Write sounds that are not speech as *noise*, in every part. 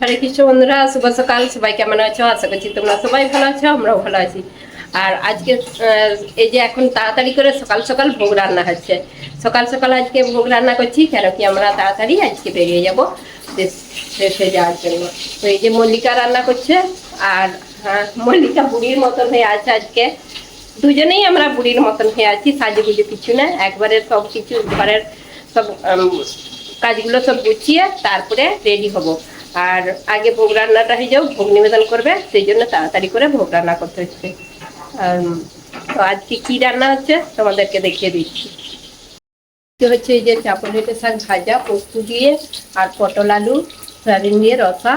হরে কৃষ্ণ বন্ধুরা শুভ সকাল। সবাই কেমন আছো? আশা করছি তোমরা সবাই ভালো আছো আমরাও ভালো আছি। আর আজকে এই যে এখন তাড়াতাড়ি করে সকাল সকাল ভোগ রান্না হচ্ছে। সকাল সকাল আজকে ভোগ রান্না করছি কেন কি আমরা তাড়াতাড়ি আজকে বেরিয়ে যাব দেশ যাওয়ার জন্য। তো এই যে মল্লিকা রান্না করছে আর হ্যাঁ, মল্লিকা বুড়ির মতন হয়ে আছে আজকে। দুজনেই আমরা বুড়ির মতন হয়ে আছি সাজে গুজে কিছু না একবারে সব কিছু ঘরের সব কাজগুলো সব গুছিয়ে তারপরে রেডি হব। আর আগে ভোগ রান্নাটা হয়ে যাও, ভোগ নিবেদন করবে, সেই জন্য তাড়াতাড়ি করে ভোগ রান্না করতে হচ্ছে। তো আজকে কি রান্না হচ্ছে তোমাদেরকে দেখিয়ে দিচ্ছি। হচ্ছে এই যে চাপলেটের শাক ভাজা, পোস্ত দিয়ে, আর পটল আলু, সয়াবিন দিয়ে রসা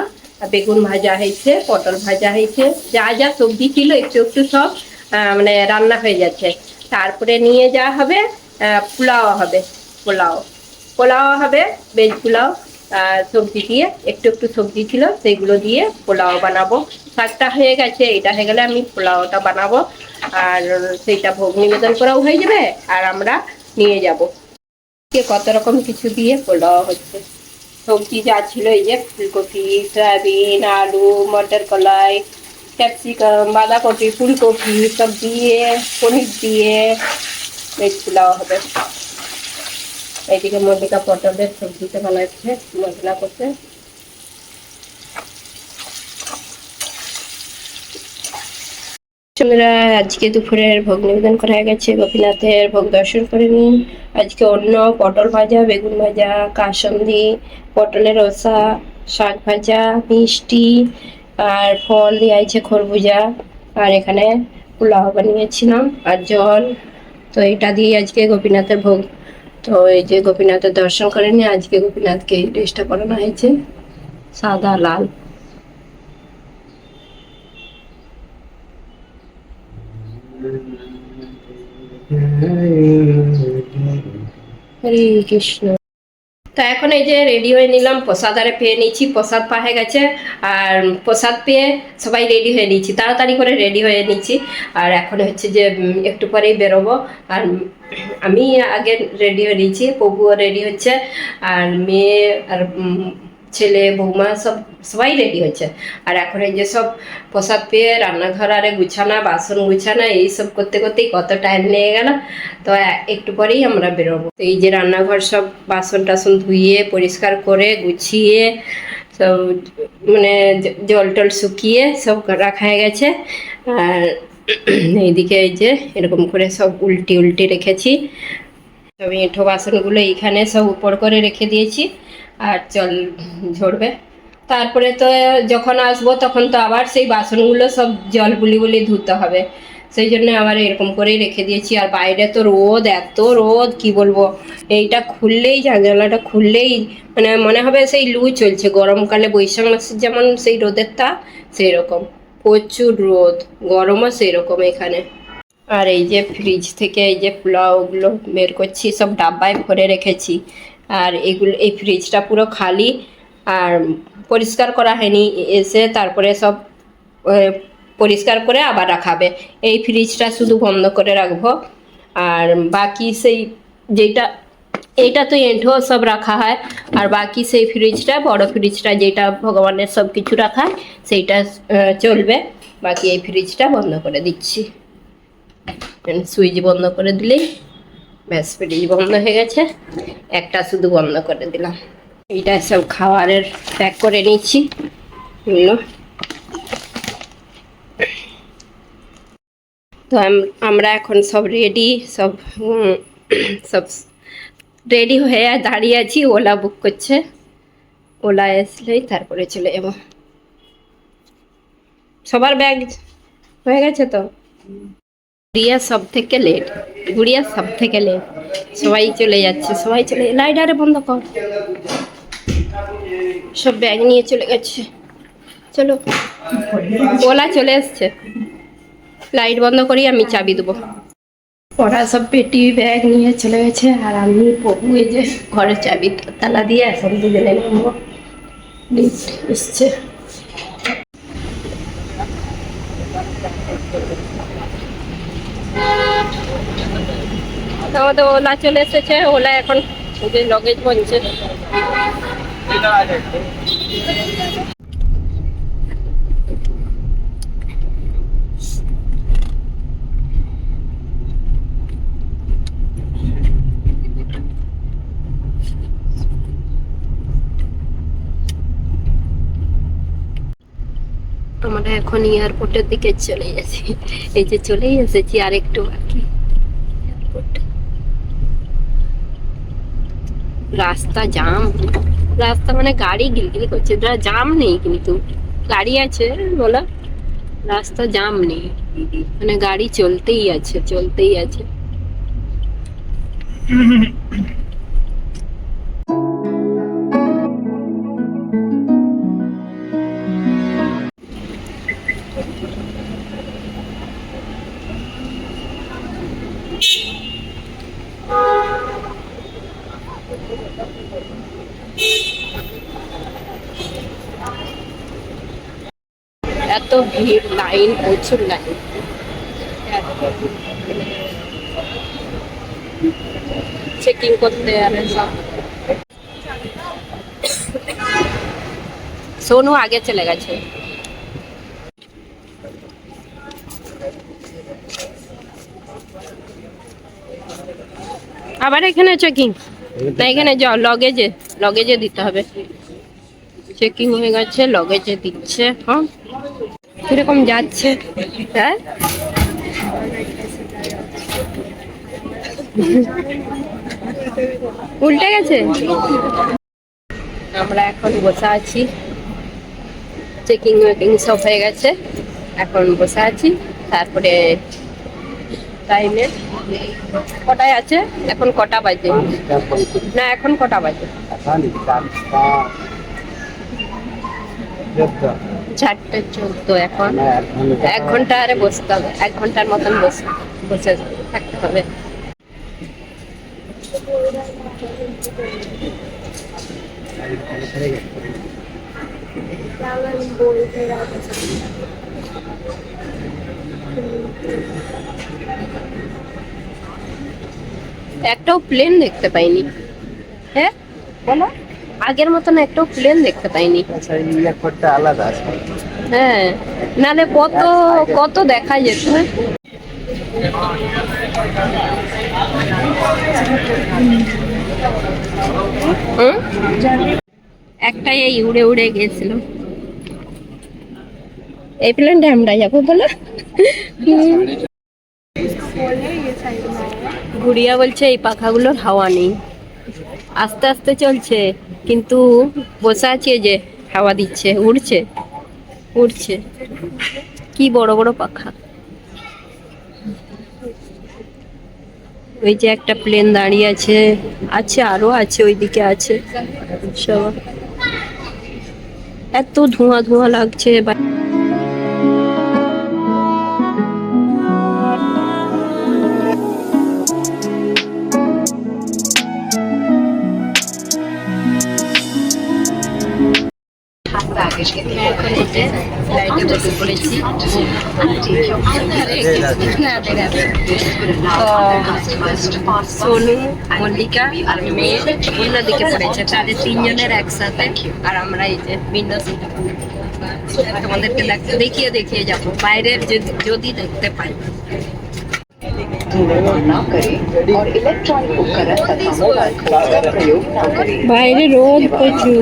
বেগুন ভাজা হয়েছে, পটল ভাজা হয়েছে। যা যা সবজি ছিল, একটু একটু সব মানে রান্না হয়ে যাচ্ছে। তারপরে নিয়ে যাওয়া হবে পোলাও হবে, পোলাও। পোলাও হবে ভেজ পোলাও। সবজি দিয়ে, একটু একটু সবজি ছিল সেইগুলো দিয়ে পোলাও বানাবো। শাকটা হয়ে গেছে, এটা হয়ে গেলে আমি পোলাওটা বানাবো, আর সেইটা ভোগ নিবেদন করাও হয়ে যাবে, আর আমরা নিয়ে যাব। কত রকম কিছু দিয়ে পোলাও হচ্ছে। সবজি যা ছিল, এই যে ফুলকপি, সয়াবিন, আলু, মটর কলাই, ক্যাপসিকাম, বাঁধাকপি, ফুলকপি, সব দিয়ে, পনির দিয়ে ভেজ পোলাও হবে। এইদিকে মল্লিকা পটলের সবজিটা বানাচ্ছে, মশলা করতে আজকে দুপুরের ভোগ নিবেদন করা হয়ে গেছে। গোপীনাথের ভোগ দর্শন করে নিন। আজকে অন্য পটল ভাজা, বেগুন ভাজা, কাসন্দি, পটলের রসা, শাক ভাজা, মিষ্টি আর ফল দিয়ে আছে খরবুজা। আর এখানে পোলাও বানিয়েছিলাম আর জল। তো এটা দিয়ে আজকে গোপীনাথের ভোগ তো এই যে গোপীনাথের দর্শন করেনি আজকে গোপীনাথকে এই ড্রেসটা পরানো হয়েছে, সাদা, লাল। হরে কৃষ্ণ। তো এখন এই যে রেডি হয়ে নিলাম, প্রসাদ আরে পেয়ে নিয়েছি, প্রসাদ পাহে গেছে। আর প্রসাদ পেয়ে সবাই রেডি হয়ে নিয়েছি, তাড়াতাড়ি করে রেডি হয়ে নিচ্ছি আর এখন হচ্ছে যে একটু পরেই বেরোবো। আর আমি আগে রেডি হয়ে নিয়েছি প্রভুও রেডি হচ্ছে। আর মেয়ে, আর ছেলে, বৌমা সব, সবাই রেডি হচ্ছে আর এখন এই যে সব প্রসাদ পেয়ে রান্নাঘর আরে গুছানা, বাসন গুছানা এইসব করতে করতেই কত টাইম লেগে গেল। তো একটু পরেই আমরা বেরোবো। তো এই যে রান্নাঘর সব বাসন টাসন ধুয়ে, পরিষ্কার করে, গুছিয়ে, সব মানে জল টল শুকিয়ে সব রাখা হয়ে গেছে। আর এইদিকে এই যে এরকম করে সব উল্টি উল্টি রেখেছি। সব এঁঠো বাসনগুলো এইখানে সব উপর করে রেখে দিয়েছি। আর জল ঝরবে। তারপরে তো যখন আসব তখন তো আবার সেই বাসনগুলো সব জল বুলি বুলি ধুতে হবে। সেই জন্য আবার এরকম করেই রেখে দিয়েছি। আর বাইরে তো রোদ, এত রোদ, কি বলব? এইটা খুললেই, জানালাটা খুললেই মানে মনে হবে সেই লু চলছে। গরমকালে বৈশাখ মাসের যেমন সেই রোদের তাপ সেই রকম প্রচুর রোদ, গরমও সেই রকম এখানে। আর এই যে ফ্রিজ থেকে এই যে পোলাওগুলো বের করছি, সব ডাব্বায় ভরে রেখেছি। আর এগুলো, এই ফ্রিজটা পুরো খালি আর পরিষ্কার করা হয়নি। এসে তারপরে সব পরিষ্কার করে আবার রাখাবে। এই ফ্রিজটা শুধু বন্ধ করে রাখব। আর বাকি সেই যেটা এইটা তো এঁঠো সব রাখা হয়। আর বাকি সেই ফ্রিজটা বড় ফ্রিজটা যেটা ভগবানের সব কিছু রাখা সেইটা চলবে। বাকি এই ফ্রিজটা বন্ধ করে দিচ্ছি। সুইচ বন্ধ করে দিলেই ব্যাস ফ্রিজ বন্ধ হয়ে গেছে। একটা শুধু বন্ধ করে দিলাম। এইটা সব খাবারের প্যাক করে নিচ্ছি এগুলো। তো আমরা এখন সব রেডি সব সব রেডি হয়ে দাঁড়িয়ে আছি। ওলা বুক করছে। ওলা আসলেই তারপরে চলে যাব। সবার ব্যাগ হয়ে গেছে তো? গুড়িয়া সব থেকে লেট গুড়িয়া সব থেকে লেট সবাই চলে যাচ্ছে, সবাই চলে লাইট আরে বন্ধ কর। সব ব্যাগ নিয়ে চলে গেছে। চলো, ওলা চলে এসছে লাইট বন্ধ করি, আমি চাবি দেবো। ওরা সব পেটি ব্যাগ নিয়ে চলে গেছে, আর আমি প্রভু এই যে ঘরে চাবি, তালা দিয়ে এখন দুজনে নামবো। এসছে। আমাদের ওলা চলে এসেছে, ওলা এখন যে লগেজ হচ্ছে আমরা এখন এয়ারপোর্টের দিকে চলে যাচ্ছি এই যে চলেই এসেছি আর একটু বাকি। রাস্তা জাম। রাস্তা মানে গাড়ি গিলগিল করছে। জাম নেই কিন্তু, গাড়ি আছে বলা। রাস্তা জাম নেই। মানে গাড়ি চলতেই আছে চলতেই আছে। *laughs* এত ভিড়, লাইন প্রচুর লাইন। চেকিং করতে আর সব। সোনু আগে চলে গেছে। আবার এখানে চেকিং না, এখানে যাও লগেজে লগেজে দিতে হবে। চেকিং হয়ে গেছে লগেজে দিচ্ছে হ্যাঁ। কীরকম যাচ্ছে? হ্যাঁ? উল্টে গেছে? আমরা এখন বসে আছি। চেকিং ওয়েকিং সব হয়ে গেছে। এখন বসে আছি। তারপরে টাইমে কটায় আছে? এখন কটা বাজে? না এখন কটা বাজে? চারটে চোদ্দ এখন। এক ঘণ্টা। আরে বসতে হবে। এক ঘণ্টার মতন বসে বসে থাকতে হবে। একটাও প্লেন দেখতে পাইনি। হ্যাঁ? বলো। আগের মতন একটাও প্লেন দেখতে পাইনি। আচ্ছা আলাদা হ্যাঁ নালে কত কত দেখা যেত? হুম? একটাই এই উড়ে উড়ে গেছিল এই প্লেনটা আমরা যাব বলো। গুড়িয়া বলছে এই পাখাগুলোর হাওয়া নেই। আস্তে আস্তে চলছে। কিন্তু বসে আছে যে হাওয়া দিচ্ছে, উড়ছে উড়ছে। কি বড় বড় পাখা। ওই যে একটা প্লেন দাঁড়িয়ে আছে আছে, আরও আছে, ওইদিকে আছে। সব। এত ধোঁয়া ধোঁয়া লাগছে। বাড়িতে বসে পড়েছি রাধে রাধে সোনু মল্লিকা মেয়ে অন্যদিকে পড়েছে তাদের তিনজনের একসাথে আর আমরা এই যে ভিন্ন তোমাদেরকে দেখিয়ে দেখিয়ে যাবো বাইরের যদি দেখতে পাই বাইরে রোদ প্রচুর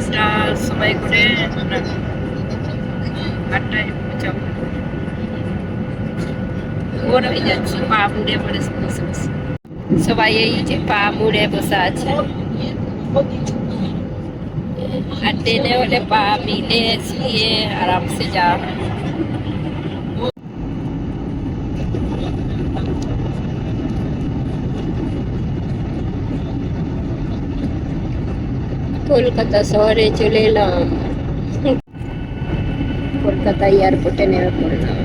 আটটার সময় করে না, আটটায় যাব ওর হয়ে যাচ্ছে পা মুড়ে পড়ে বসে বসে সবাই এই যে পা মুড়ে বসে আছে আর ট্রেনে হলে পা মিলে শুয়ে আরামসে যাওয়া কলকাতা শহরে চলে এলাম কলকাতা এয়ারপোর্টে নেমে পড়লাম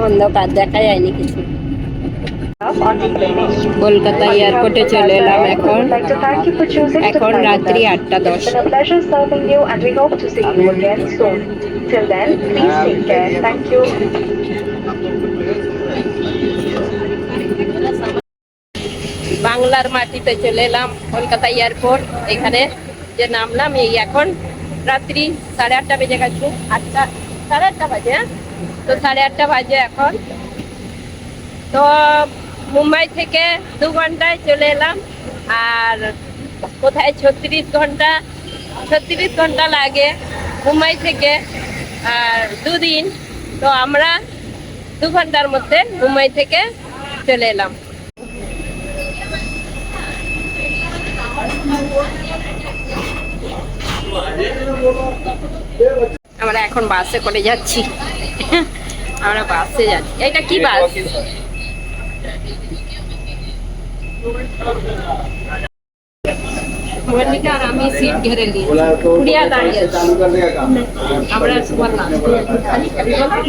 অন্ধকার দেখা যায়নি কিছু কলকাতা এয়ারপোর্টে চলে এলাম এখন এখন রাত্রি আটটা দশ. Till then, please take care. Thank. বাংলার মাটিতে চলে এলাম কলকাতা এয়ারপোর্ট এখানে যে নামলাম, এই এখন রাত্রি সাড়ে আটটা বেজে গেছে। আটটা, সাড়ে আটটা বাজে হ্যাঁ? তো সাড়ে আটটা বাজে এখন। তো মুম্বাই থেকে দু ঘন্টায় চলে এলাম, আর কোথায় ছত্রিশ ঘণ্টা ছত্রিশ ঘণ্টা লাগে মুম্বাই থেকে, আর দুদিন। তো আমরা দু ঘণ্টার মধ্যে মুম্বাই থেকে চলে এলাম। আমরা এখন বাসে করে যাচ্ছি। আমরা বাসে যাচ্ছি। এটা কি বাস? মল্লিকা আর আমি সিট ঘেরে নিয়েছি কুড়িয়া দাঁড়িয়ে আছি। আমরা বললাম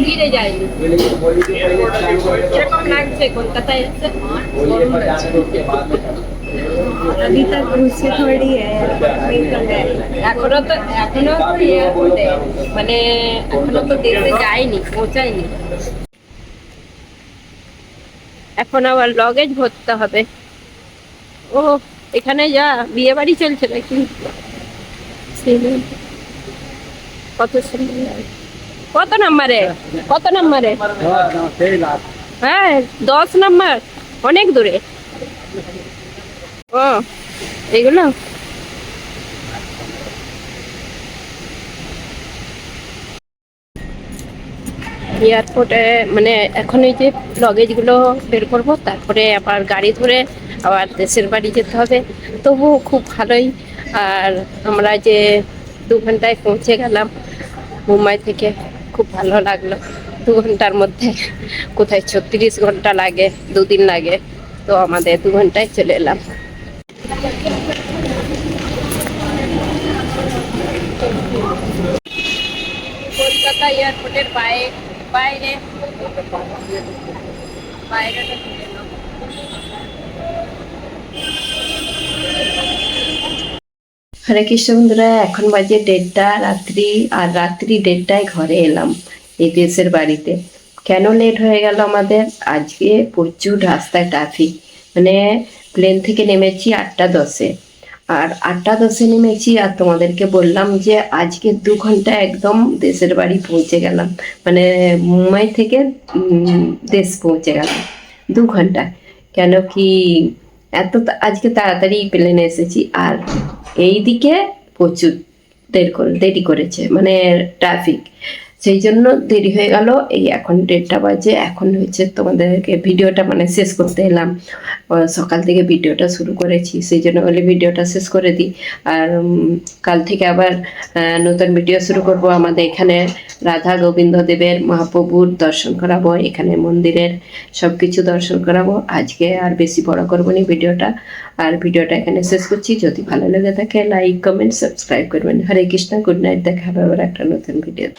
ফিরে যাইনি। কীরকম লাগছে, কলকাতায় এসে अभी तक उससे थोड़ी है এখনো তো এখনো তো এয়ারপোর্টে মানে এখনো তো দেশে যায়নি পৌঁছায়নি এখন আবার লগেজ ভরতে হবে ও এখানে যা বিয়ে বাড়ি চলছে নাকি সেই- কত সুন্দর লাগে। কত নম্বরে কত নম্বরে হ্যাঁ দশ নম্বর অনেক দূরে ও এগুলো এয়ারপোর্টে মানে এখন এই যে লগেজগুলো বের করব, তারপরে আবার গাড়ি ধরে আবার দেশের বাড়ি যেতে হবে। তবু খুব ভালোই। আর আমরা যে দু ঘন্টায় পৌঁছে গেলাম মুম্বাই থেকে, খুব ভালো লাগল। দু ঘণ্টার মধ্যে কোথায় ছত্রিশ ঘণ্টা লাগে, দুদিন লাগে, তো আমাদের দু ঘন্টায় চলে এলাম। কলকাতা এয়ারপোর্টের বাইরে। বাইরে। হরে কৃষ্ণ বন্ধুরা, এখন বাজে দেড়টা রাত্রি, আর রাত্রি দেড়টায় ঘরে এলাম এই দেশের বাড়িতে। কেন লেট হয়ে গেল আমাদের? আজকে প্রচুর রাস্তায় ট্রাফিক মানে প্লেন থেকে নেমেছি আটটা দশে। আর আটটা দশে নেমেছি আর তোমাদেরকে বললাম যে আজকে দু ঘণ্টা একদম দেশের বাড়ি পৌঁছে গেলাম। মানে মুম্বাই থেকে দেশ পৌঁছে গেলাম। দু ঘণ্টা। কেন কি এত আজকে তাড়াতাড়ি প্লেনে এসেছি আর এই দিকে প্রচুর দেরি করে, দেরি করেছে। মানে ট্রাফিক সেই জন্য দেরি হয়ে গেল। এই এখন দেড়টা বাজে। এখন হচ্ছে তোমাদেরকে ভিডিওটা মানে শেষ করতে এলাম। সকাল থেকে ভিডিওটা শুরু করেছি, সেই জন্য বলে ভিডিওটা শেষ করে দিই। আর কাল থেকে আবার নতুন ভিডিও শুরু করব আমাদের এখানে রাধা গোবিন্দ দেবের মহাপ্রভুর দর্শন করাবো, এখানে মন্দিরের সব কিছু দর্শন করাবো। আজকে আর বেশি বড় করব না ভিডিওটা। আর ভিডিওটা এখানে শেষ করছি। যদি ভালো লেগে থাকে লাইক কমেন্ট সাবস্ক্রাইব করবেন। হরে কৃষ্ণ গুড নাইট দেখা হবে আবার একটা নতুন ভিডিও